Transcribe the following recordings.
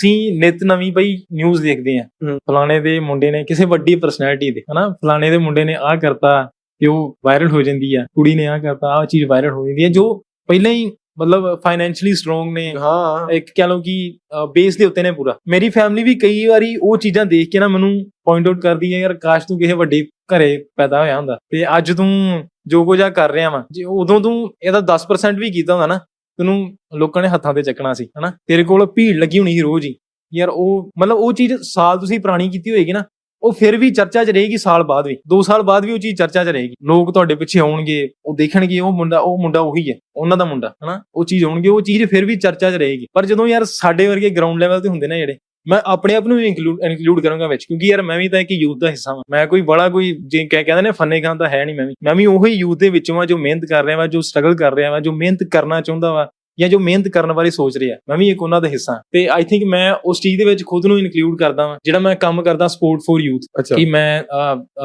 ਅਸੀਂ ਨਿਤ ਨਵੀਂ ਬਈ ਨਿਊਜ਼ ਦੇਖਦੇ ਆ। ਫਲਾਣੇ ਦੇ ਮੁੰਡੇ ਨੇ ਕਿਸੇ ਵੱਡੀ ਪਰਸਨੈਲਿਟੀ ਦੇ ਹਨਾ? ਫਲਾਣੇ ਦੇ ਮੁੰਡੇ ਨੇ ਆਹ ਕਰਤਾ ਤੇ ਉਹ ਵਾਇਰਲ ਹੋ ਜਾਂਦੀ ਆ। ਕੁੜੀ ਨੇ ਆਹ ਕਰਤਾ ਆਹ ਚੀਜ਼ ਵਾਇਰਲ ਹੋ ਜਾਂਦੀ ਹੈ ਜੋ ਪਹਿਲਾਂ ਹੀ ਮਤਲਬ ਫਾਈਨੈਂਸ਼ਲੀ ਸਟਰੋਂਗ ਨੇ। ਹਾਂ। ਇੱਕ ਕਹ ਲਓ ਕਿ ਬੇਸ ਦੇ ਉੱਤੇ ਨੇ ਪੂਰਾ। ਮੇਰੀ ਫੈਮਿਲੀ ਵੀ ਕਈ ਵਾਰੀ ਉਹ ਚੀਜ਼ਾਂ ਦੇਖ ਕੇ ਨਾ ਮੈਨੂੰ ਪੁਆਇੰਟ ਆਊਟ ਕਰਦੀ ਹੈ ਯਾਰ ਕਾਸ਼ ਤੂੰ ਕਿਸੇ ਵੱਡੇ ਘਰੇ ਪੈਦਾ ਹੋਇਆ ਹੁੰਦਾ। ਤੇ ਅੱਜ ਤੂੰ ਜੋ ਕੁਝ ਆ ਕਰ ਰਿਹਾ ਵਾ ਜੇ ਉਦੋਂ ਤੂੰ ਇਹਦਾ 10% ਵੀ ਕੀਤਾ ਹੁੰਦਾ ਨਾ ਤੈਨੂੰ ਲੋਕਾਂ ਨੇ ਹੱਥਾਂ ਤੇ ਚੱਕਣਾ ਸੀ, ਹਨਾ? ਤੇਰੇ ਕੋਲ ਭੀੜ ਲੱਗੀ ਹੋਣੀ ਸੀ ਰੋਜ਼ ਹੀ। ਯਾਰ ਉਹ, ਮਤਲਬ ਉਹ ਚੀਜ਼ ਸਾਲ ਤੁਸੀਂ ਪੁਰਾਣੀ ਕੀਤੀ ਹੋਏਗੀ ਨਾ, ਉਹ ਫਿਰ ਵੀ ਚਰਚਾ 'ਚ ਰਹੇਗੀ ਸਾਲ ਬਾਅਦ ਵੀ। 2 ਸਾਲ ਬਾਅਦ ਵੀ ਉਹ ਚੀਜ਼ ਚਰਚਾ 'ਚ ਰਹੇਗੀ। ਲੋਕ ਤੁਹਾਡੇ ਪਿੱਛੇ ਆਉਣਗੇ, ਉਹ ਦੇਖਣਗੇ, ਉਹ ਮੁੰਡਾ ਉਹ ਮੁੰਡਾ ਉਹੀ ਹੈ, ਉਹਨਾਂ ਦਾ ਮੁੰਡਾ, ਹਨਾ? ਉਹ ਚੀਜ਼ ਆਉਣਗੇ, ਉਹ ਚੀਜ਼ ਫਿਰ ਵੀ ਚਰਚਾ 'ਚ ਰਹੇਗੀ। ਪਰ ਜਦੋਂ ਯਾਰ ਸਾਡੇ ਵਰਗੇ ਗਰਾਊਂਡ ਲੈਵਲ ਤੇ ਹੁੰਦੇ ਨੇ ਜਿਹੜੇ ਮੈਂ ਆਪਣੇ ਆਪ ਨੂੰ ਵੀ ਇਨਕਲੂਡ ਇਨਕਲੂਡ ਕਰਾਂਗਾ ਵਿੱਚ, ਕਿਉਂਕਿ ਯਾਰ ਮੈਂ ਵੀ ਤਾਂ ਇੱਕ ਯੂਥ ਦਾ ਹਿੱਸਾ ਹਾਂ ਮੈਂ ਕੋਈ ਬੜਾ ਕੋਈ, ਜੇ ਕਹਿ, ਕਹਿੰਦੇ ਨੇ ਫੰਨੇ ਖਾਨ ਤਾਂ ਹੈ ਨਹੀਂ, ਮੈਂ ਵੀ। ਮੈਂ ਵੀ ਉਹੀ ਯੂਥ ਦੇ ਵਿੱਚੋਂ ਆ ਜੋ ਮਿਹਨਤ ਕਰ ਰਿਹਾ ਵਾ, ਜੋ ਸਟਰਗਲ ਕਰ ਰਿਹਾ ਵਾ, ਜੋ ਮਿਹਨਤ ਕਰਨਾ ਚਾਹੁੰਦਾ ਵਾ। ਜਾਂ ਜੋ ਮਿਹਨਤ ਕਰਨ ਬਾਰੇ ਸੋਚ ਰਿਹਾ ਮੈਂ ਵੀ ਇੱਕ ਉਹਨਾਂ ਦਾ ਹਿੱਸਾ ਹਾਂ। ਤੇ ਆਈ ਥਿੰਕ ਮੈਂ ਉਸ ਚੀਜ਼ ਦੇ ਵਿੱਚ ਖੁਦ ਨੂੰ ਇਨਕਲੂਡ ਕਰਦਾ ਵਾਂ ਜਿਹੜਾ ਮੈਂ ਕੰਮ ਕਰਦਾ ਸਪੋਰਟ ਫॉर ਯੂਥ ਕਿ ਮੈਂ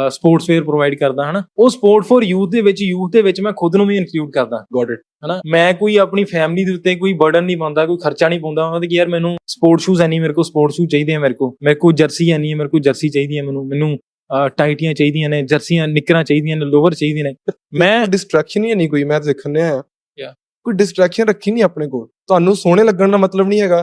ਸਪੋਰਟਸ ਵੇਅਰ ਪ੍ਰੋਵਾਈਡ ਕਰਦਾ ਹਨਾ। ਉਹ ਸਪੋਰਟ ਫॉर ਯੂਥ ਦੇ ਵਿੱਚ ਯੂਥ ਦੇ ਵਿੱਚ ਮੈਂ ਖੁਦ ਨੂੰ ਵੀ ਇਨਕਲੂਡ ਕਰਦਾ। ਗੋਟ ਇਟ ਹਨਾ ਮੈਂ ਕੋਈ ਆਪਣੀ ਫੈਮਿਲੀ ਦੇ ਉੱਤੇ ਕੋਈ ਬਰਡਨ ਨਹੀਂ ਪਾਉਂਦਾ ਕੋਈ ਖਰਚਾ ਨਹੀਂ ਪਾਉਂਦਾ ਉਹਨਾਂ ਤੇ ਕਿ ਯਾਰ ਮੈਨੂੰ ਸਪੋਰਟ ਸ਼ੂਜ਼ ਹੈ ਨਹੀਂ ਮੇਰੇ ਕੋਲ ਸਪੋਰਟ ਸ਼ੂ ਚਾਹੀਦੇ ਆ ਮੇਰੇ ਕੋਲ ਮੇਰੇ ਕੋਲ ਜਰਸੀ ਹੈ ਨਹੀਂ ਮੇਰੇ ਕੋਲ ਜਰਸੀ ਚਾਹੀਦੀ ਹੈ ਮੈਨੂੰ ਮੈਨੂੰ ਟਾਈਟੀਆਂ ਚਾਹੀਦੀਆਂ ਨੇ ਜਰਸੀਆਂ ਨਿੱਕਰਾਂ ਚਾਹੀਦੀਆਂ ਨੇ ਲੋਵਰ ਚਾਹੀਦੇ ਨੇ। ਮੈਂ ਡਿਸਟਰੈਕਸ਼ਨ ਹੀ ਨਹੀਂ ਕੋਈ ਮੈਂ ਦੇਖਣ ਆ Yeah. ਕੋਈ ਡਿਸਟਰੈਕਸ਼ਨ ਰੱਖੀ ਨਹੀਂ ਆਪਣੇ ਕੋਲ। ਤੁਹਾਨੂੰ ਸੋਹਣੇ ਲੱਗਣ ਦਾ ਮਤਲਬ ਨਹੀਂ ਹੈਗਾ।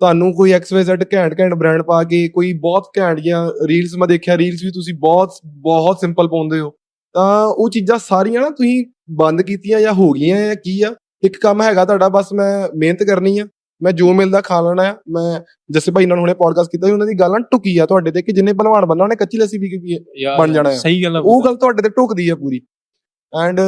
ਤੁਹਾਨੂੰ ਕੋਈ XYZ ਘੈਂਟ ਘੈਂਟ ਬ੍ਰਾਂਡ ਪਾ ਕੇ ਕੋਈ ਬਹੁਤ ਘੈਂਟ ਜਾਂ ਰੀਲਸ ਮੈਂ ਦੇਖਿਆ ਰੀਲਸ ਵੀ ਤੁਸੀਂ ਬਹੁਤ ਬਹੁਤ ਸਿੰਪਲ ਪਾਉਂਦੇ ਹੋ। ਤਾਂ ਉਹ ਚੀਜ਼ਾਂ ਸਾਰੀਆਂ ਨਾ ਤੁਸੀਂ ਬੰਦ ਕੀਤੀਆਂ ਜਾਂ ਹੋ ਗਈਆਂ ਜਾਂ ਕੀ ਆ ਇੱਕ ਕੰਮ ਹੈਗਾ ਤੁਹਾਡਾ ਬਸ ਮੈਂ ਮਿਹਨਤ ਕਰਨੀ ਆ। ਮੈਂ ਜੋ ਮਿਲਦਾ ਖਾ ਲੈਣਾ ਆ। ਮੈਂ ਜੱਸੇ ਭਾਈ ਨਾਲ ਹੁਣੇ ਪੋਡਕਾਸਟ ਕੀਤਾ ਸੀ ਉਹਨਾਂ ਦੀ ਗੱਲ ਟੁਕੀ ਆ ਤੁਹਾਡੇ ਤੇ ਕਿ ਜਿੰਨੇ ਭਲਵਾਨ ਬੰਨਾ ਉਹਨੇ ਕੱਚੀ ਲੱਸੀ ਯਾਰ ਬਣ ਜਾਣਾ ਆ। ਸਹੀ ਗੱਲ ਆ ਉਹ ਗੱਲ ਤੁਹਾਡੇ ਤੇ ਟੁਕਦੀ ਹੈ ਪੂਰੀ। And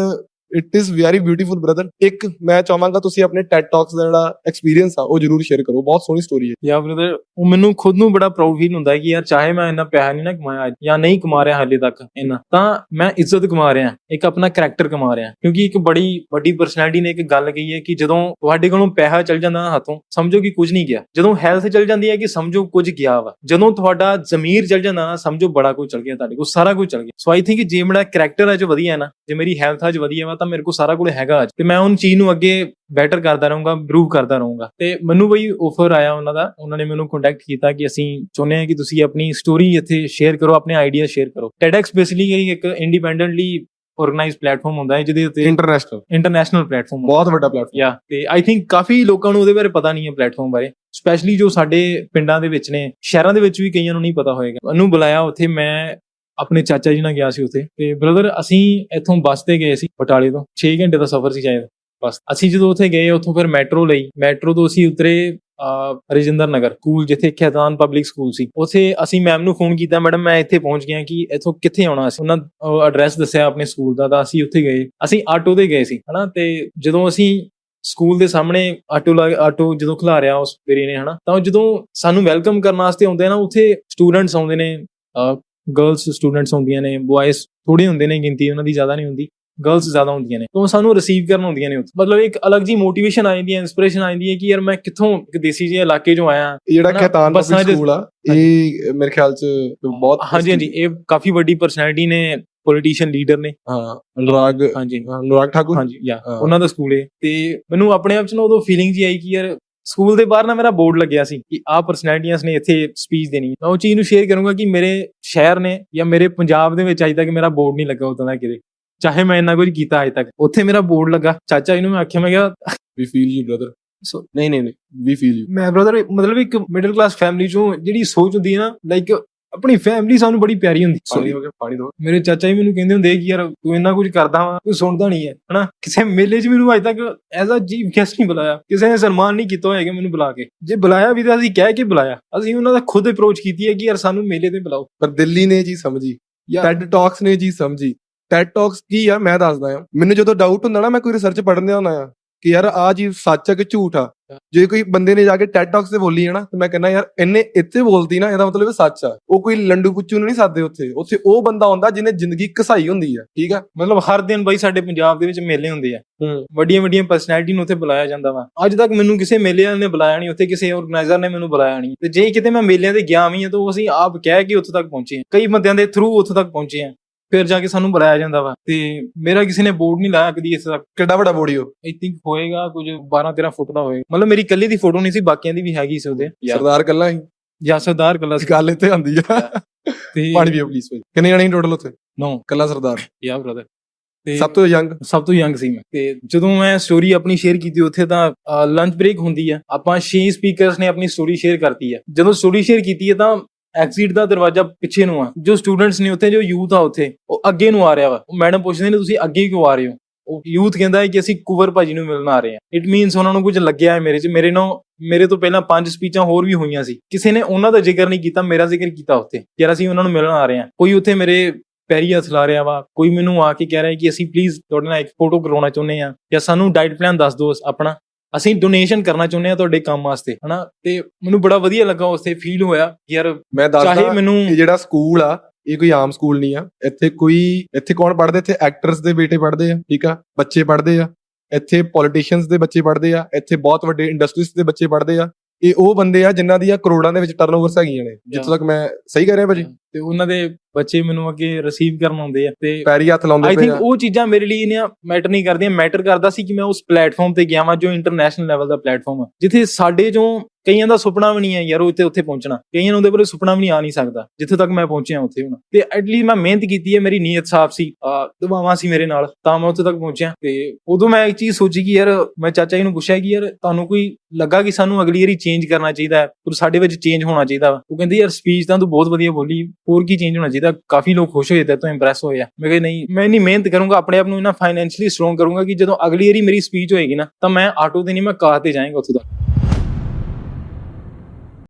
it is very beautiful brother ਇੱਕ ਮੈਂ ਚਾਹਾਂਗਾ ਤੁਸੀਂ ਆਪਣੇ ਟੈਡ ਟਾਕਸ ਦਾ ਜਿਹੜਾ ਐਕਸਪੀਰੀਅੰਸ ਆ, ਉਹ ਜਰੂਰ ਸ਼ੇਅਰ ਕਰੋ। ਬਹੁਤ ਸੋਹਣੀ ਸਟੋਰੀ ਹੈ। ਯਾ ਬ੍ਰਦਰ ਉਹ ਮੈਨੂੰ ਖੁਦ ਨੂੰ ਬੜਾ ਪ੍ਰਾਊਡ ਫੀਲ ਹੁੰਦਾ ਕਿ ਯਾਰ ਚਾਹੇ ਮੈਂ ਇੰਨਾ ਪੈਸਾ ਨਹੀਂ ਨਾ ਕਮਾਇਆ ਜਾਂ ਨਹੀਂ ਕਮਾ ਰਿਹਾ ਹਾਲੇ ਤੱਕ ਇੰਨਾ, ਤਾਂ ਮੈਂ ਇੱਜ਼ਤ ਕਮਾ ਰਿਹਾ, ਇੱਕ ਆਪਣਾ ਕੈਰੈਕਟਰ ਕਮਾ ਰਿਹਾ। ਕਿਉਂਕਿ ਇੱਕ ਬੜੀ ਵੱਡੀ ਪਰਸਨੈਲਿਟੀ ਨੇ ਇੱਕ ਗੱਲ ਕਹੀ ਹੈ ਕਿ ਜਦੋਂ ਤੁਹਾਡੇ ਕੋਲੋਂ ਪੈਸਾ ਚੱਲ ਜਾਂਦਾ ਹੱਥੋਂ, ਸਮਝੋ ਕਿ ਕੁਝ ਨਹੀਂ ਗਿਆ। ਜਦੋਂ ਹੈਲਥ ਚੱਲ ਜਾਂਦੀ ਹੈ ਕਿ ਸਮਝੋ ਕੁਝ ਗਿਆ ਵਾ। ਜਦੋਂ ਤੁਹਾਡਾ ਜ਼ਮੀਰ ਚੱਲ ਜਾਂਦਾ, ਸਮਝੋ ਬੜਾ ਕੁਝ ਚੱਲ ਗਿਆ ਤੁਹਾਡੇ ਕੋਲ, ਸਾਰਾ ਕੁਝ ਚੱਲ ਗਿਆ। ਸੋ ਆਈ ਥਿੰਕ ਜੇ ਮੇਰਾ ਕੈਰੈਕਟਰ ਅੱਜ ਵਧੀਆ ਹੈ ਨਾ, ਜੇ ਮੇਰੀ ਹੈਲਥ ਅੱਜ ਵਧੀਆ ਵਾ ਤਾਂ ਮੇਰੇ ਕੋਲ ਸਾਰਾ ਕੁਝ ਹੈਗਾ ਅੱਜ। ਤੇ ਮੈਂ ਉਹ ਚੀਜ਼ ਨੂੰ ਅੱਗੇ ਬੈਟਰ ਕਰਦਾ ਰਹੂੰਗਾ ਇੰਪਰੂਵ ਕਰਦਾ ਰਹੂੰਗਾ। ਤੇ ਮੈਨੂੰ ਬਈ ਆਫਰ ਆਇਆ ਉਹਨਾਂ ਦਾ ਉਹਨਾਂ ਨੇ ਮੈਨੂੰ ਕੰਟੈਕਟ ਕੀਤਾ ਕਿ ਅਸੀਂ ਚਾਹੁੰਦੇ ਹਾਂ ਕਿ ਤੁਸੀਂ ਆਪਣੀ ਸਟੋਰੀ ਇੱਥੇ ਸ਼ੇਅਰ ਕਰੋ ਆਪਣੇ ਆਈਡੀਆ ਸ਼ੇਅਰ ਕਰੋ। TEDx ਬੇਸਿਕਲੀ ਇੱਕ ਇੰਡੀਪੈਂਡੈਂਟਲੀ ਆਰਗੇਨਾਈਜ਼ਡ ਪਲੇਟਫਾਰਮ ਹੁੰਦਾ ਹੈ ਜਿਹਦੇ ਉੱਤੇ ਇੰਟਰਨੈਸ਼ਨਲ ਇੰਟਰਨੈਸ਼ਨਲ ਪਲੇਟਫਾਰਮ ਬਹੁਤ ਵੱਡਾ ਪਲੇਟਫਾਰਮ ਯਾ ਤੇ ਆਈ ਥਿੰਕ ਕਾਫੀ ਲੋਕਾਂ ਨੂੰ ਉਹਦੇ ਬਾਰੇ ਪਤਾ ਨਹੀਂ ਹੈ ਪਲੇਟਫਾਰਮ ਬਾਰੇ। ਸਪੈਸ਼ਲੀ ਜੋ ਸਾਡੇ ਪਿੰਡਾਂ ਦੇ ਵਿੱਚ ਨੇ ਸ਼ਹਿਰਾਂ ਦੇ ਵਿੱਚ ਵੀ ਕਈਆਂ ਨੂੰ ਨਹੀਂ ਪਤਾ ਹੋਏਗਾ। ਉਹਨੂੰ ਬੁਲਾਇਆ ਉੱਥੇ ਮੈਂ ਆਪਣੇ ਚਾਚਾ ਜੀ ਨਾਲ ਗਿਆ ਸੀ ਉੱਥੇ। ਤੇ ਬ੍ਰਦਰ ਅਸੀਂ ਇੱਥੋਂ ਬੱਸ ਤੇ ਗਏ ਸੀ ਬਟਾਲੇ ਤੋਂ। 6 ਘੰਟੇ ਦਾ ਸਫ਼ਰ ਸੀ ਸ਼ਾਇਦ ਬਸ। ਅਸੀਂ ਜਦੋਂ ਉੱਥੇ ਗਏ, ਉੱਥੋਂ ਫਿਰ ਮੈਟਰੋ ਲਈ। ਮੈਟਰੋ ਤੋਂ ਅਸੀਂ ਉਤਰੇ ਰਜਿੰਦਰ ਨਗਰ ਸਕੂਲ, ਜਿੱਥੇ ਖੈਤਾਨ ਪਬਲਿਕ ਸਕੂਲ ਸੀ। ਉੱਥੇ ਅਸੀਂ ਮੈਮ ਨੂੰ ਫੋਨ ਕੀਤਾ ਮੈਡਮ ਮੈਂ ਇੱਥੇ ਪਹੁੰਚ ਗਿਆ ਕਿ ਇੱਥੋਂ ਕਿੱਥੇ ਆਉਣਾ ਸੀ ਉਹਨਾਂ ਐਡਰੈਸ ਦੱਸਿਆ ਆਪਣੇ ਸਕੂਲ ਦਾ, ਤਾਂ ਅਸੀਂ ਉੱਥੇ ਗਏ। ਅਸੀਂ ਆਟੋ ਤੇ ਗਏ ਸੀ, ਹਨਾ? ਤੇ ਜਦੋਂ ਅਸੀਂ ਸਕੂਲ ਦੇ ਸਾਹਮਣੇ ਆਟੋ ਲਾ, ਆਟੋ ਜਦੋਂ ਖਿਲਾਰਿਆ ਉਸ ਵੀਰੇ ਨੇ, ਹਨਾ? ਤਾਂ ਜਦੋਂ ਸਾਨੂੰ ਵੈਲਕਮ ਕਰਨ ਵਾਸਤੇ ਆਉਂਦੇ ਆ ਨਾ, ਉੱਥੇ ਸਟੂਡੈਂਟਸ ਆਉਂਦੇ ਨੇ ਗਰਲਸ ਸਟੂਡੈਂਟਸ ਹੁੰਦੀਆਂ ਨੇ ਬॉयਜ਼ ਥੋੜੇ ਹੁੰਦੇ ਨੇ ਗਿਣਤੀ ਉਹਨਾਂ ਦੀ ਜ਼ਿਆਦਾ ਨਹੀਂ ਹੁੰਦੀ। ਗਰਲਸ ਜ਼ਿਆਦਾ ਹੁੰਦੀਆਂ ਨੇ। ਤਾਂ ਸਾਨੂੰ ਰਿਸੀਵ ਕਰਨ ਹੁੰਦੀਆਂ ਨੇ ਉੱਥੇ। ਮਤਲਬ ਇੱਕ ਅਲੱਗ ਜੀ ਮੋਟੀਵੇਸ਼ਨ ਆ ਜਾਂਦੀ ਹੈ ਇਨਸਪੀਰੇਸ਼ਨ ਆ ਜਾਂਦੀ ਹੈ ਕਿ ਯਾਰ ਮੈਂ ਕਿੱਥੋਂ ਇੱਕ ਦੇਸੀ ਜਿਹੇ ਇਲਾਕੇ ਚੋਂ ਆਇਆ। ਜਿਹੜਾ ਖੈਤਾਨ ਪਬਲਿਕ ਸਕੂਲ ਆ ਇਹ ਮੇਰੇ ਖਿਆਲ ਚ ਬਹੁਤ ਹਾਂਜੀ ਹਾਂਜੀ। ਇਹ ਕਾਫੀ ਵੱਡੀ ਪਰਸਨੈਲਿਟੀ ਨੇ ਪੋਲੀਟੀਸ਼ੀਅਨ ਲੀਡਰ ਨੇ। ਹਾਂ ਅਨੁਰਾਗ ਹਾਂਜੀ। ਅਨੁਰਾਗ ਠਾਕੁਰ? ਹਾਂਜੀ ਯਾ। ਉਹਨਾਂ ਦਾ ਸਕੂਲ ਹੈ ਤੇ ਮੈਨੂੰ ਆਪਣੇ ਆਪ ਚ ਨਾ ਉਦੋਂ ਫੀਲਿੰਗ ਜੀ ਆਈ ਕਿ ਯਾਰ ਸਕੂਲ ਦੇ ਬਾਹਰ ਨਾ ਮੇਰਾ ਬੋਰਡ ਲੱਗਿਆ ਸੀ ਕਿ ਆਹ ਪਰਸਨੈਲਿਟੀਆਂ ਨੇ ਇੱਥੇ ਸਪੀਚ ਦੇਣੀ। ਹੈ ਮੈਂ ਉਹ ਚੀਜ਼ ਨੂੰ ਸ਼ੇਅਰ ਕਰੂੰਗਾ ਕਿ ਮੇਰੇ ਸ਼ਹਿਰ ਨੇ ਜਾਂ ਮੇਰੇ ਪੰਜਾਬ ਦੇ ਵਿੱਚ ਅਜੇ ਤੱਕ ਮੇਰਾ ਬੋਰਡ ਨਹੀਂ ਲੱਗਾ ਉਦੋਂ ਦਾ ਕਿਤੇ। ਚਾਹੇ ਮੈਂ ਇੰਨਾ ਕੁਝ ਕੀਤਾ ਅਜੇ ਤੱਕ। ਉੱਥੇ ਮੇਰਾ ਬੋਰਡ ਲੱਗਾ। ਚਾਚਾ ਜੀ ਨੂੰ ਮੈਂ ਆਖਿਆ ਮੈਂ ਕਿਹਾ we feel you brother so ਨਹੀਂ ਨਹੀਂ ਨਹੀਂ ਵੀ ਫੀਲ ਯੂ ਮੈਂ ਬ੍ਰਦਰ ਮਤਲਬ ਇੱਕ ਮਿਡਲ ਕਲਾਸ ਫੈਮਿਲੀ ਚੋਂ ਜਿਹੜੀ ਸੋਚ ਹੁੰਦੀ ਹੈ ਨਾ ਲਾਈਕ ਆਪਣੀ ਫੈਮਿਲੀ ਸਾਨੂੰ ਬੜੀ ਪਿਆਰੀ ਹੁੰਦੀ ਪਾਣੀ ਹੋ ਗਿਆ ਪਾਣੀ ਦੋ। ਮੇਰੇ ਚਾਚਾ ਜੀ ਮੈਨੂੰ ਕਹਿੰਦੇ ਹੁੰਦੇ ਕਿ ਯਾਰ ਤੂੰ ਇੰਨਾ ਕੁਝ ਕਰਦਾ ਵਾ ਤੂੰ ਸੁਣਦਾ ਨਹੀਂ ਹੈ ਹਨਾ? ਕਿਸੇ ਮੇਲੇ 'ਚ ਮੈਨੂੰ ਅਜੇ ਤੱਕ ਐਜ਼ ਅ ਚੀਫ ਗੈਸਟ ਨਹੀਂ ਬੁਲਾਇਆ। ਕਿਸੇ ਨੇ ਸਨਮਾਨ ਨਹੀਂ ਕੀਤਾ ਹੋਏਗਾ ਮੈਨੂੰ ਬੁਲਾ ਕੇ। ਜੇ ਬੁਲਾਇਆ ਵੀ ਤਾਂ ਅਸੀਂ ਕਹਿ ਕੇ ਬੁਲਾਇਆ। ਅਸੀਂ ਉਹਨਾਂ ਦਾ ਖੁਦ ਅਪਰੋਚ ਕੀਤੀ ਹੈ ਕਿ ਯਾਰ ਸਾਨੂੰ ਮੇਲੇ ਤੇ ਬੁਲਾਓ। ਪਰ ਦਿੱਲੀ ਨੇ ਜੀ ਸਮਝੀ ਟੈਡ ਟਾਕਸ ਨੇ ਜੀ ਸਮਝੀ। ਟੈਡ ਟਾਕਸ ਕੀ ਆ? ਮੈਂ ਦੱਸਦਾ ਆ ਮੈਨੂੰ ਜਦੋਂ ਡਾਊਟ ਹੁੰਦਾ ਨਾ ਮੈਂ ਕੋਈ ਰਿਸਰਚ ਪੜ੍ਹਨ ਹੁੰਦਾ ਆ ਕਿ ਯਾਰ ਆ ਜੀ ਸੱਚ ਆ ਕਿ ਝੂਠ ਆ? ਜੇ ਕੋਈ ਬੰਦੇ ਨੇ ਜਾ ਕੇ ਟੈਡ ਟਾਕਸ ਤੇ ਬੋਲੀ ਹੈ ਨਾ ਤੇ ਮੈਂ ਕਹਿੰਦਾ ਯਾਰ ਇਹਨੇ ਇੱਥੇ ਬੋਲਦੀ ਨਾ ਇਹਦਾ ਮਤਲਬ ਇਹ ਸੱਚ ਆ। ਉਹ ਕੋਈ ਲੰਡੂ ਪੁੱਚੂ ਨੂੰ ਨਹੀਂ ਸਾਦੇ ਉੱਥੇ। ਉੱਥੇ ਉਹ ਬੰਦਾ ਹੁੰਦਾ ਜਿਹਨੇ ਜ਼ਿੰਦਗੀ ਘਸਾਈ ਹੁੰਦੀ ਆ ਠੀਕ ਆ? ਮਤਲਬ ਹਰ ਦਿਨ ਬਾਈ ਸਾਡੇ ਪੰਜਾਬ ਦੇ ਵਿੱਚ ਮੇਲੇ ਹੁੰਦੇ ਆ। ਹੂੰ। ਵੱਡੀਆਂ ਵੱਡੀਆਂ ਪਰਸਨੈਲਿਟੀ ਨੂੰ ਉੱਥੇ ਬੁਲਾਇਆ ਜਾਂਦਾ ਵਾ। ਅੱਜ ਤੱਕ ਮੈਨੂੰ ਕਿਸੇ ਮੇਲੇ ਨੇ ਬੁਲਾਇਆ ਨਹੀਂ ਉੱਥੇ ਕਿਸੇ ਆਰਗੇਨਾਈਜ਼ਰ ਨੇ ਮੈਨੂੰ ਬੁਲਾਇਆ ਨਹੀਂ। ਤੇ ਜੇ ਕਿਤੇ ਮੈਂ ਮੇਲਿਆਂ ਤੇ ਗਿਆ ਵੀ ਹਾਂ ਤਾਂ ਉਹ ਅਸੀਂ ਆਪ ਕਹਿ ਕੇ ਉੱਥੇ ਤੱਕ ਪਹੁੰਚੇ ਹਾਂ ਕਈ ਬੰਦਿਆਂ ਦੇ ਥਰੂ ਉੱਥੇ ਤੱਕ ਪਹੁੰਚੇ ਹਾਂ ਫਿਰ ਜਾ ਕੇ ਸਾਨੂੰ ਬੁਲਾਇਆ ਜਾਂਦਾ ਵਾ ਤੇ ਮੇਰਾ ਕਿਸੇ ਨੇ ਬੋਰਡ ਨਹੀਂ ਲਾਇਆ ਕਦੀ ਇਸ ਦਾ। ਕਿੱਡਾ ਵੱਡਾ ਬੋਡੀ ਹੋ ਆਈ ਥਿੰਕ ਹੋਏਗਾ ਕੁਝ 12 13 ਫੁੱਟ ਦਾ ਹੋਏਗਾ। ਮਤਲਬ ਮੇਰੀ ਇਕੱਲੀ ਦੀ ਫੋਟੋ ਨਹੀਂ ਸੀ ਬਾਕੀਆਂ ਦੀ ਵੀ ਹੈਗੀ ਸੀ ਉਹਦੇ। ਸਰਦਾਰ ਕੱਲਾ ਹੀ ਜਾਂ ਸਰਦਾਰ ਕੱਲਾ ਸੀ। ਗੱਲ ਇੱਥੇ ਆਂਦੀ ਆ। ਤੇ ਪਾਣੀ ਪੀਓ ਪਲੀਜ਼ ਕਿੰਨੇ ਜਣੇ ਟੋਟਲ ਉੱਥੇ? ਨੋ। ਕੱਲਾ ਸਰਦਾਰ। ਯਾ ਬ੍ਰਦਰ ਤੇ ਸਭ ਤੋਂ ਯੰਗ ਸਭ ਤੋਂ ਯੰਗ ਸੀ ਮੈਂ। ਤੇ ਜਦੋਂ ਮੈਂ ਸਟੋਰੀ ਆਪਣੀ ਸ਼ੇਅਰ ਕੀਤੀ ਉੱਥੇ ਤਾਂ ਲੰਚ ਬ੍ਰੇਕ ਹੁੰਦੀ ਆ। ਆਪਾਂ 6 ਸਪੀਕਰਸ ਨੇ ਆਪਣੀ ਸਟੋਰੀ ਸ਼ੇਅਰ ਕਰਤੀ ਆ। ਜਦੋਂ ਸਟੋਰੀ ਸ਼ੇਅਰ ਕੀਤੀ ਹੈ ਤਾਂ ਐਗਜ਼ਿਟ ਦਾ ਦਰਵਾਜ਼ਾ ਪਿੱਛੇ ਨੂੰ ਆ। ਜੋ ਸਟੂਡੈਂਟਸ ਨੇ ਉੱਥੇ, ਜੋ ਯੂਥ ਆ ਉੱਥੇ, ਉਹ ਅੱਗੇ ਨੂੰ ਆ ਰਿਹਾ ਵਾ। ਉਹ ਮੈਡਮ ਪੁੱਛਦੇ ਨੇ, ਤੁਸੀਂ ਅੱਗੇ ਕਿਉਂ ਆ ਰਹੇ ਹੋ? ਉਹ ਯੂਥ ਕਹਿੰਦਾ ਹੈ ਕਿ ਅਸੀਂ ਕੁਵਰ ਭਾਜੀ ਨੂੰ ਮਿਲਣ ਆ ਰਹੇ ਹਾਂ। ਇਟ ਮੀਨਸ ਉਹਨਾਂ ਨੂੰ ਕੁਝ ਲੱਗਿਆ ਹੈ ਮੇਰੇ 'ਚ। ਮੇਰੇ ਨਾਲ, ਮੇਰੇ ਤੋਂ ਪਹਿਲਾਂ ਪੰਜ ਸਪੀਚਾਂ ਹੋਰ ਵੀ ਹੋਈਆਂ ਸੀ। ਕਿਸੇ ਨੇ ਉਹਨਾਂ ਦਾ ਜ਼ਿਕਰ ਨਹੀਂ ਕੀਤਾ, ਮੇਰਾ ਜ਼ਿਕਰ ਕੀਤਾ ਉੱਥੇ ਯਾਰ ਅਸੀਂ ਉਹਨਾਂ ਨੂੰ ਮਿਲਣ ਆ ਰਹੇ ਹਾਂ। ਕੋਈ ਉੱਥੇ ਮੇਰੇ ਪੈਰੀ ਹੱਥ ਲਾ ਰਿਹਾ ਵਾ। ਕੋਈ ਮੈਨੂੰ ਆ ਕੇ ਕਹਿ ਰਿਹਾ ਕਿ ਅਸੀਂ ਪਲੀਜ਼ ਤੁਹਾਡੇ ਨਾਲ ਇੱਕ ਫੋਟੋ ਕਰਾਉਣਾ ਚਾਹੁੰਦੇ ਆ ਜਾਂ ਸਾਨੂੰ ਡਾਈਟ ਪਲਾਨ ਦੱਸ ਦਿਓ ਆਪਣਾ। ਅਸੀਂ ਡੋਨੇਸ਼ਨ ਕਰਨਾ ਚਾਹੁੰਦੇ ਆ ਤੁਹਾਡੇ ਕੰਮ ਵਾਸਤੇ ਹਨਾ? ਤੇ ਮੈਨੂੰ ਬੜਾ ਵਧੀਆ ਲੱਗਾ ਉਸ ਤੇ ਫੀਲ ਹੋਇਆ ਯਾਰ ਮੈਂ ਚਾਹੇ ਦੱਸਦਾ ਮੈਨੂੰ ਇਹ ਜਿਹੜਾ ਸਕੂਲ ਆ ਇਹ ਕੋਈ ਆਮ ਸਕੂਲ ਨਹੀਂ ਆ। ਇੱਥੇ ਕੋਈ ਇੱਥੇ ਕੌਣ ਪੜ੍ਹਦੇ? ਇੱਥੇ ਐਕਟਰਸ ਦੇ ਬੇਟੇ ਪੜ੍ਹਦੇ ਆ ਠੀਕ ਆ? ਬੱਚੇ ਪੜ੍ਹਦੇ ਆ। ਇੱਥੇ ਪੋਲੀਟੀਸ਼ੀਅਨਸ ਦੇ ਬੱਚੇ ਪੜ੍ਹਦੇ ਆ। ਇੱਥੇ ਬਹੁਤ ਵੱਡੇ ਇੰਡਸਟਰੀਜ਼ ਦੇ ਬੱਚੇ ਪੜ੍ਹਦੇ ਆ। ਇਹ ਉਹ ਬੰਦੇ ਆ ਜਿਨ੍ਹਾਂ ਦੀਆਂ ਕਰੋੜਾਂ ਦੇ ਵਿੱਚ ਟਰਨਓਵਰਸ ਹੈਗੀਆਂ ਨੇ। ਜਿੱਥੋਂ ਤੱਕ ਮੈਂ ਸਹੀ ਕਹਿ ਰਿਹਾ ਭਾਜੀ? ਤੇ ਉਹਨਾਂ ਦੇ ਬੱਚੇ ਮੈਨੂੰ ਅੱਗੇ ਰਿਸੀਵ ਕਰਨ ਆਉਂਦੇ ਆ ਤੇ ਪੈਰੀ ਹੱਥ ਲਾਉਂਦੇ ਆਈ ਪਏ ਥਿੰਕ ਆ। ਉਹ ਚੀਜ਼ਾਂ ਮੇਰੇ ਲਈ ਨੇ ਮੈਟਰ ਨਹੀਂ ਕਰਦੀਆਂ। ਮੈਟਰ ਕਰਦਾ ਸੀ ਕਿ ਮੈਂ ਉਸ ਪਲੇਟਫਾਰਮ ਤੇ ਗਿਆ ਵਾਂ ਜੋ ਇੰਟਰਨੈਸ਼ਨਲ ਲੈਵਲ ਦਾ ਪਲੇਟਫਾਰਮ ਆ। ਜਿੱਥੇ ਸਾਡੇ ਚੋਂ ਕਈਆਂ ਦਾ ਸੁਪਨਾ ਵੀ ਨਹੀਂ ਹੈ ਯਾਰ ਉੱਥੇ ਉੱਥੇ ਪਹੁੰਚਣਾ। ਕਈਆਂ ਨੂੰ ਉਹਦੇ ਬਾਰੇ ਸੁਪਨਾ ਵੀ ਨਹੀਂ ਆ ਨਹੀਂ ਸਕਦਾ ਜਿੱਥੇ ਤੱਕ ਮੈਂ ਪਹੁੰਚਿਆ ਉੱਥੇ ਹੁਣ। ਤੇ ਐਟਲੀਸਟ ਮੈਂ ਮਿਹਨਤ ਕੀਤੀ ਹੈ ਮੇਰੀ ਨੀਅਤ ਸਾਫ਼ ਸੀ ਦੁਆਵਾਂ ਸੀ ਮੇਰੇ ਨਾਲ ਤਾਂ ਮੈਂ ਉੱਥੇ ਤੱਕ ਪਹੁੰਚਿਆ। ਤੇ ਉਦੋਂ ਮੈਂ ਇੱਕ ਚੀਜ਼ ਸੋਚੀ ਕਿ ਯਾਰ ਮੈਂ ਚਾਚਾ ਜੀ ਨੂੰ ਪੁੱਛਿਆ ਕਿ ਯਾਰ ਤੁਹਾਨੂੰ ਕੋਈ ਲੱਗਾ ਕਿ ਸਾਨੂੰ ਅਗਲੀ ਵਾਰੀ ਚੇਂਜ ਕਰਨਾ ਚਾਹੀਦਾ ਹੈ? ਪਰ ਸਾਡੇ ਵਿੱਚ ਚੇਂਜ ਹੋਣਾ ਚਾਹੀਦਾ ਉਹ ਕਹਿੰਦੇ ਯਾਰ ਸਪੀਚ ਤਾਂ ਤੂੰ ਬਹੁਤ ਵਧੀਆ ਬੋਲੀ ਹੋਰ ਕੀ ਚੇਂਜ ਹੋਣਾ ਚਾਹੀਦਾ? ਕਾਫੀ ਲੋਕ ਖੁਸ਼ ਹੋਏ ਤੇ ਤੋਂ ਇੰਪ੍ਰੈਸ ਹੋਏ ਆ। ਮੈਂ ਕਿਹਾ, ਨਹੀਂ, ਮੈਂ ਇੰਨੀ ਮਿਹਨਤ ਕਰੂੰਗਾ, ਆਪਣੇ ਆਪ ਨੂੰ ਇੰਨਾ ਫਾਈਨੈਂਸ਼ੀਅਲੀ ਸਟਰੋਂਗ ਕਰੂੰਗਾ ਕਿ ਜਦੋਂ ਅਗਲੀ ਵਾਰੀ ਮੇਰੀ ਸਪੀਚ ਹੋਏਗੀ ਨਾ, ਤਾਂ ਮੈਂ ਆਟੋ ਤੇ ਨਹੀਂ, ਮੈਂ ਕਾਰ ਤੇ ਜਾਏਗਾ ਉੱਥੇ ਤੱਕ